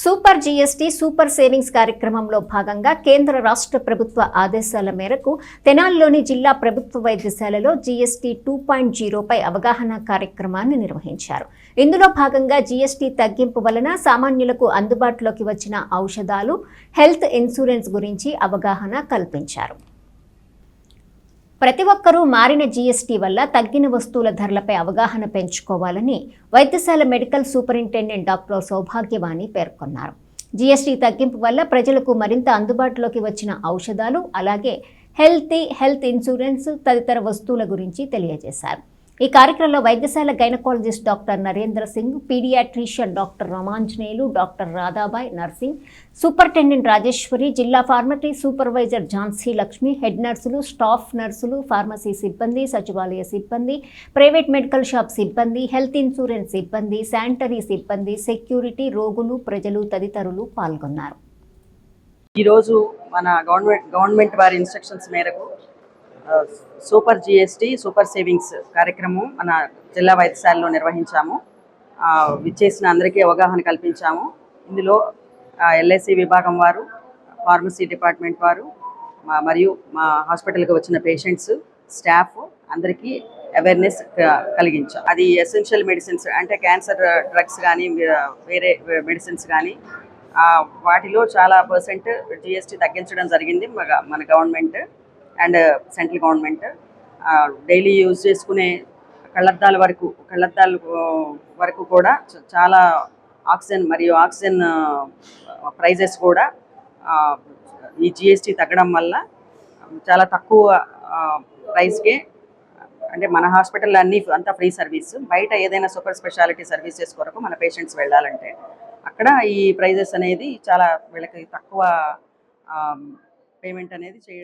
Super GST super savings కార్యక్రమంలో భాగంగా కేంద్ర రాష్ట్ర ప్రభుత్వ ఆదేశాల మేరకు తెనాలిలోని జిల్లా ప్రభుత్వ వైద్యశాలలో జీఎస్టీ టూ పాయింట్ జీరోపై అవగాహన కార్యక్రమాన్ని నిర్వహించారు. ఇందులో భాగంగా జీఎస్టీ తగ్గింపు వలన సామాన్యులకు అందుబాటులోకి వచ్చిన ఔషధాలు హెల్త్ ఇన్సూరెన్స్ గురించి అవగాహన కల్పించారు. ప్రతి ఒక్కరూ మారిన జీఎస్టీ వల్ల తగ్గిన వస్తువుల ధరలపై అవగాహన పెంచుకోవాలని వైద్యశాల మెడికల్ సూపరింటెండెంట్ డాక్టర్ సౌభాగ్యవాణి పేర్కొన్నారు. జీఎస్టీ తగ్గింపు వల్ల ప్రజలకు మరింత అందుబాటులోకి వచ్చిన ఔషధాలు అలాగే హెల్తీ హెల్త్ ఇన్సూరెన్స్ తదితర వస్తువుల గురించి తెలియజేశారు. ఈ కార్యక్రమంలో వైద్యశాల gynaecologist doctor Narendra Singh paediatrician doctor Ramanjaneyulu doctor Radhabai nursing superintendent Rajeshwari జిల్లా pharmacy supervisor Jhansi Lakshmi head నర్సులు స్టాఫ్ నర్సులు ఫార్మసీ సిబ్బంది సచివాలయ సిబ్బంది ప్రైవేట్ మెడికల్ షాప్ సిబ్బంది హెల్త్ ఇన్సూరెన్స్ సిబ్బంది శానిటరీ సిబ్బంది సెక్యూరిటీ రోగులు ప్రజలు తదితరులు పాల్గొన్నారు. ఈరోజు మన గవర్నమెంట్ గవర్నమెంట్ వారి ఇన్స్ట్రక్షన్స్ మేరకు సూపర్ జిఎస్టీ సూపర్ సేవింగ్స్ కార్యక్రమం మన జిల్లా వైద్యశాలలో నిర్వహించాము. విచ్చేసిన అందరికీ అవగాహన కల్పించాము. ఇందులో ఎల్ఐసి విభాగం వారు ఫార్మసీ డిపార్ట్మెంట్ వారు మరియు మా హాస్పిటల్కి వచ్చిన పేషెంట్స్ స్టాఫ్ అందరికీ అవేర్నెస్ కలిగించాం. అది ఎసెన్షియల్ మెడిసిన్స్ అంటే క్యాన్సర్ డ్రగ్స్ కానీ వేరే మెడిసిన్స్ కానీ వాటిలో చాలా పర్సెంట్ జిఎస్టీ తగ్గించడం జరిగింది. మన government and central government daily use చేసుకునే కళ్ళద్దాల వరకు కళ్ళద్దాల వరకు కూడా చాలా ఆక్సిజన్ మరియు ఆక్సిజన్ ప్రైజెస్ కూడా ఈ జిఎస్టీ తగ్గడం వల్ల చాలా తక్కువ ప్రైస్కే అంటే మన హాస్పిటల్ అన్ని అంతా ఫ్రీ సర్వీస్. బయట ఏదైనా సూపర్ స్పెషాలిటీ సర్వీసెస్ కొరకు మన పేషెంట్స్ వెళ్ళాలంటే అక్కడ ఈ ప్రైజెస్ అనేది చాలా వీళ్ళకి తక్కువ పేమెంట్ అనేది చేయ